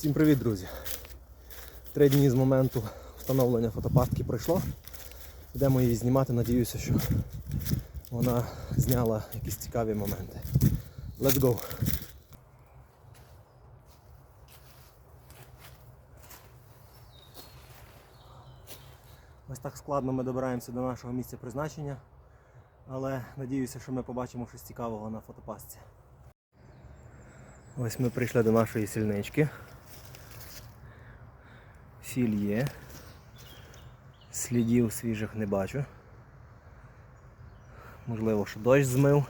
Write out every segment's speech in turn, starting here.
Всім привіт, друзі! Три дні з моменту встановлення фотопастки пройшло. Йдемо її знімати, надіюся, що вона зняла якісь цікаві моменти. Let's go! Ось так складно ми добираємося до нашого місця призначення, але надіюся, що ми побачимо щось цікавого на фотопастці. Ось ми прийшли до нашої сільнички. Сіль є. Слідів свіжих не бачу. Можливо, що дощ змив,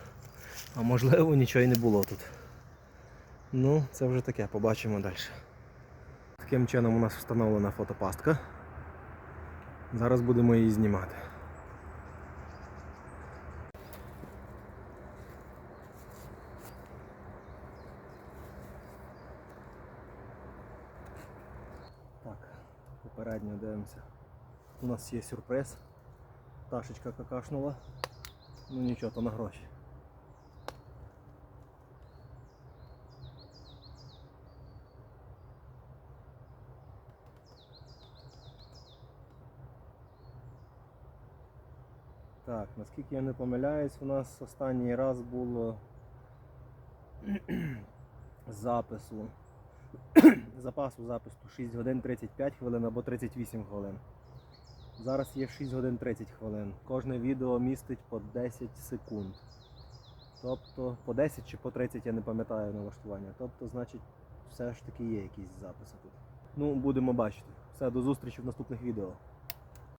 а можливо нічого й не було тут. Ну, це вже таке, побачимо далі. Таким чином у нас встановлена фотопастка. Зараз будемо її знімати. Так, попередньо дивимося. У нас є сюрприз. Пташечка какашнула. Ну нічого, то на гроші. Так, наскільки я не помиляюсь, у нас останній раз було запису запасу запису 6 годин 35 хвилин або 38 хвилин. Зараз є 6 годин 30 хвилин. Кожне відео містить по 10 секунд. Тобто по 10 чи по 30 я не пам'ятаю налаштування. Тобто, значить, все ж таки є якісь записи тут. Ну, будемо бачити. Все, до зустрічі в наступних відео.